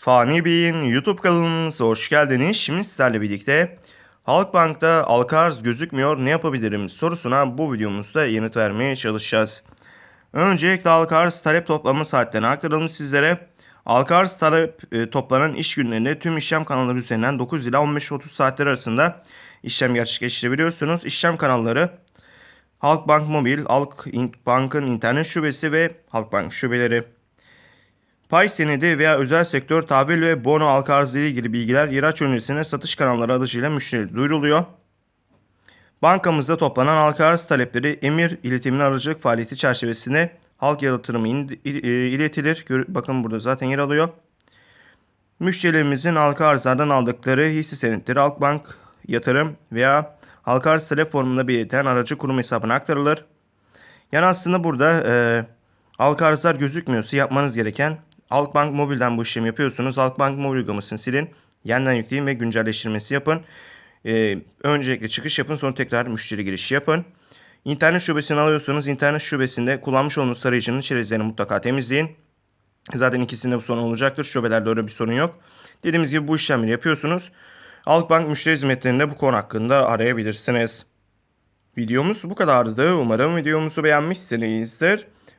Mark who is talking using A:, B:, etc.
A: Fani Bey'in YouTube kanalımıza hoş geldiniz. Şimdi sizlerle birlikte Halkbank'ta halka arz gözükmüyor ne yapabilirim sorusuna bu videomuzda yanıt vermeye çalışacağız. Öncelikle halka arz talep toplama saatlerini aktaralım sizlere. Halka arz talep e, toplanan iş günlerinde tüm işlem kanalları üzerinden 9 ila 15-30 saatler arasında işlem gerçekleştirebiliyorsunuz. İşlem kanalları Halkbank Mobil, Halkbank'ın internet şubesi ve Halkbank şubeleri. Pay senedi veya özel sektör tahvil ve bono halka ile ilgili bilgiler ihraç öncesine satış kanalları aracıyla müşteri duyuruluyor. Bankamızda toplanan halka arz talepleri emir iletiminin aracılık faaliyeti çerçevesinde halk il- e, iletilir. Bakın burada zaten yer alıyor. Müşterilerimizin halka arzlardan aldıkları hisse senetleri Halkbank yatırım veya halka arz talep formunda belirtilen aracı kurum hesabına aktarılır. Yani aslında burada e, halka arzlar gözükmüyorsa yapmanız gereken Halkbank Mobil'den bu işlemi yapıyorsunuz. Halkbank Mobil uygulamasını silin. Yeniden yükleyin ve güncelleştirmesi yapın. E, öncelikle çıkış yapın sonra tekrar müşteri girişi yapın. İnternet şubesini alıyorsanız internet şubesinde kullanmış olduğunuz tarayıcının çerezlerini mutlaka temizleyin. Zaten ikisinde bu sorun olacaktır. Şubelerde öyle bir sorun yok. Dediğimiz gibi bu işlemleri yapıyorsunuz. Halkbank müşteri hizmetlerinde bu konu hakkında arayabilirsiniz. Videomuz bu kadardı. Umarım videomuzu beğenmişsinizdir.